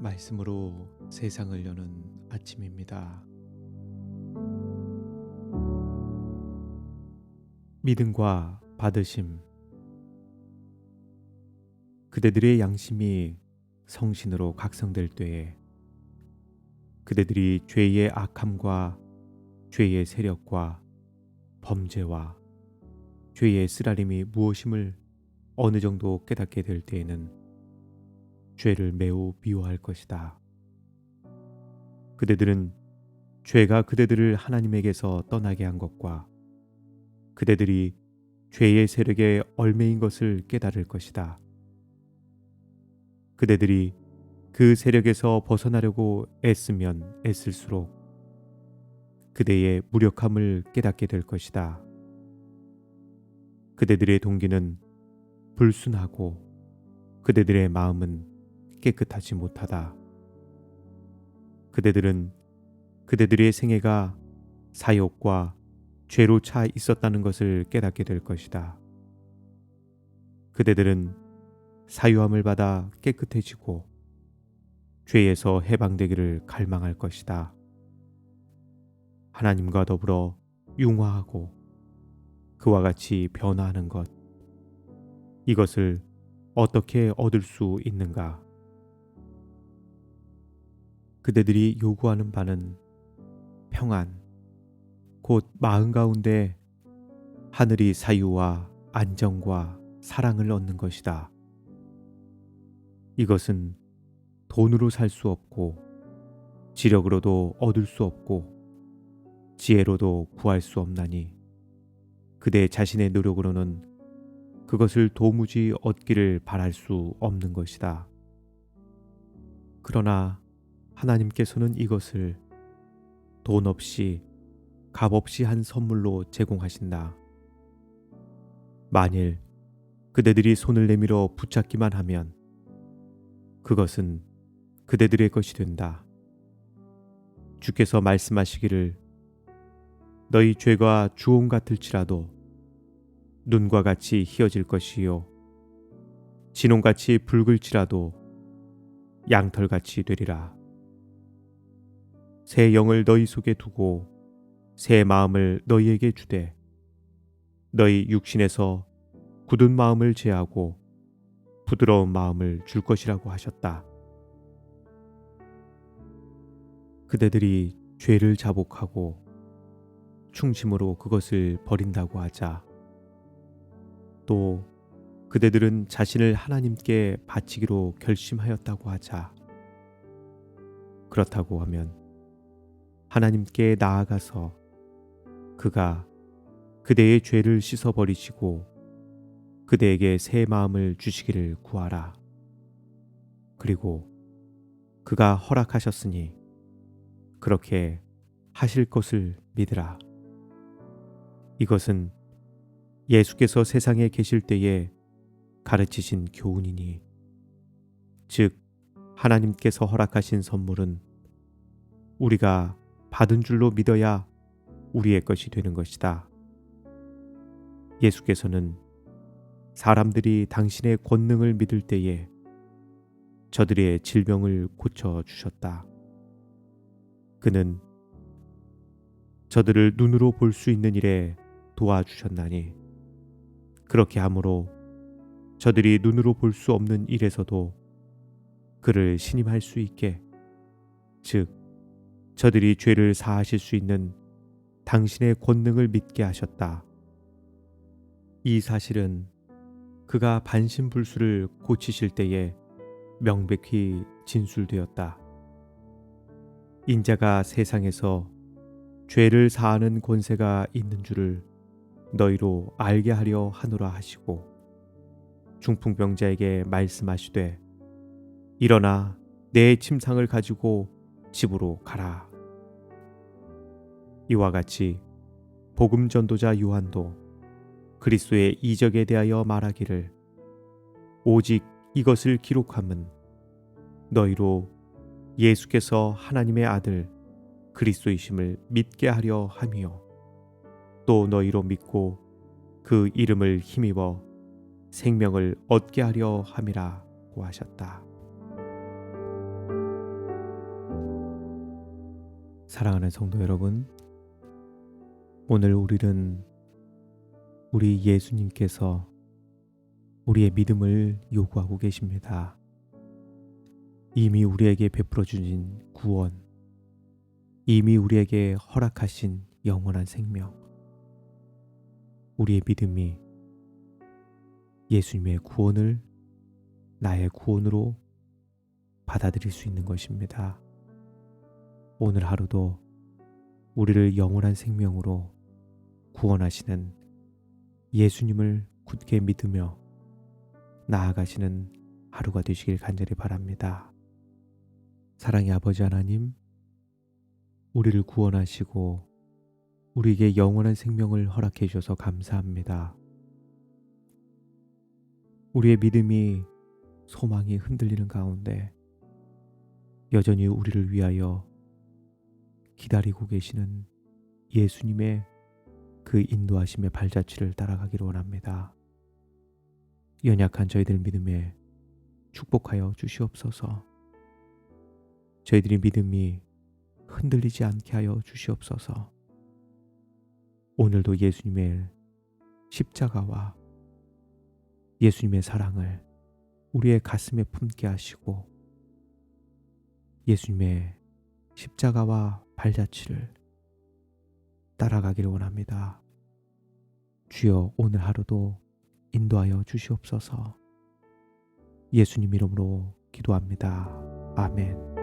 말씀으로 세상을 여는 아침입니다. 믿음과 받으심 그대들의 양심이 성신으로 각성될 때에 그대들이 죄의 악함과 죄의 세력과 범죄와 죄의 쓰라림이 무엇임을 어느 정도 깨닫게 될 때에는 죄를 매우 미워할 것이다. 그대들은 죄가 그대들을 하나님에게서 떠나게 한 것과 그대들이 죄의 세력에 얼매인 것을 깨달을 것이다. 그대들이 그 세력에서 벗어나려고 애쓰면 애쓸수록 그대의 무력함을 깨닫게 될 것이다. 그대들의 동기는 불순하고 그대들의 마음은 깨끗하지 못하다. 그대들은 그대들의 생애가 사욕과 죄로 차 있었다는 것을 깨닫게 될 것이다. 그대들은 사유함을 받아 깨끗해지고 죄에서 해방되기를 갈망할 것이다. 하나님과 더불어 융화하고 그와 같이 변화하는 것. 이것을 어떻게 얻을 수 있는가? 그대들이 요구하는 바는 평안, 곧 마음 가운데 하늘이 사유와 안정과 사랑을 얻는 것이다. 이것은 돈으로 살 수 없고 지력으로도 얻을 수 없고 지혜로도 구할 수 없나니 그대 자신의 노력으로는 그것을 도무지 얻기를 바랄 수 없는 것이다. 그러나 하나님께서는 이것을 돈 없이 값 없이 한 선물로 제공하신다. 만일 그대들이 손을 내밀어 붙잡기만 하면 그것은 그대들의 것이 된다. 주께서 말씀하시기를 너희 죄가 주홍 같을지라도 눈과 같이 희어질 것이요 진홍같이 붉을지라도 양털같이 되리라. 새 영을 너희 속에 두고 새 마음을 너희에게 주되 너희 육신에서 굳은 마음을 제하고 부드러운 마음을 줄 것이라고 하셨다. 그대들이 죄를 자복하고 충심으로 그것을 버린다고 하자 또 그대들은 자신을 하나님께 바치기로 결심하였다고 하자 그렇다고 하면 하나님께 나아가서 그가 그대의 죄를 씻어버리시고 그대에게 새 마음을 주시기를 구하라. 그리고 그가 허락하셨으니 그렇게 하실 것을 믿으라. 이것은 예수께서 세상에 계실 때에 가르치신 교훈이니, 즉, 하나님께서 허락하신 선물은 우리가 받은 줄로 믿어야 우리의 것이 되는 것이다. 예수께서는 사람들이 당신의 권능을 믿을 때에 저들의 질병을 고쳐 주셨다. 그는 저들을 눈으로 볼 수 있는 일에 도와주셨나니 그렇게 함으로 저들이 눈으로 볼 수 없는 일에서도 그를 신임할 수 있게 즉 저들이 죄를 사하실 수 있는 당신의 권능을 믿게 하셨다. 이 사실은 그가 반신불수를 고치실 때에 명백히 진술되었다. 인자가 세상에서 죄를 사하는 권세가 있는 줄을 너희로 알게 하려 하노라 하시고 중풍병자에게 말씀하시되 일어나 내 침상을 가지고 집으로 가라. 이와 같이 복음 전도자 요한도 그리스도의 이적에 대하여 말하기를 오직 이것을 기록함은 너희로 예수께서 하나님의 아들 그리스도이심을 믿게 하려 함이요 또 너희로 믿고 그 이름을 힘입어 생명을 얻게 하려 함이라고 하셨다. 사랑하는 성도 여러분, 오늘 우리는 우리 예수님께서 우리의 믿음을 요구하고 계십니다. 이미 우리에게 베풀어 주신 구원, 이미 우리에게 허락하신 영원한 생명, 우리의 믿음이 예수님의 구원을 나의 구원으로 받아들일 수 있는 것입니다. 오늘 하루도 우리를 영원한 생명으로 구원하시는 예수님을 굳게 믿으며 나아가시는 하루가 되시길 간절히 바랍니다. 사랑의 아버지 하나님, 우리를 구원하시고 우리에게 영원한 생명을 허락해 주셔서 감사합니다. 우리의 믿음이 소망이 흔들리는 가운데 여전히 우리를 위하여 기다리고 계시는 예수님의 그 인도하심의 발자취를 따라가기를 원합니다. 연약한 저희들 믿음에 축복하여 주시옵소서. 저희들의 믿음이 흔들리지 않게 하여 주시옵소서. 오늘도 예수님의 십자가와 예수님의 사랑을 우리의 가슴에 품게 하시고 예수님의 십자가와 발자취를 따라가기를 원합니다. 주여 오늘 하루도 인도하여 주시옵소서. 예수님 이름으로 기도합니다. 아멘.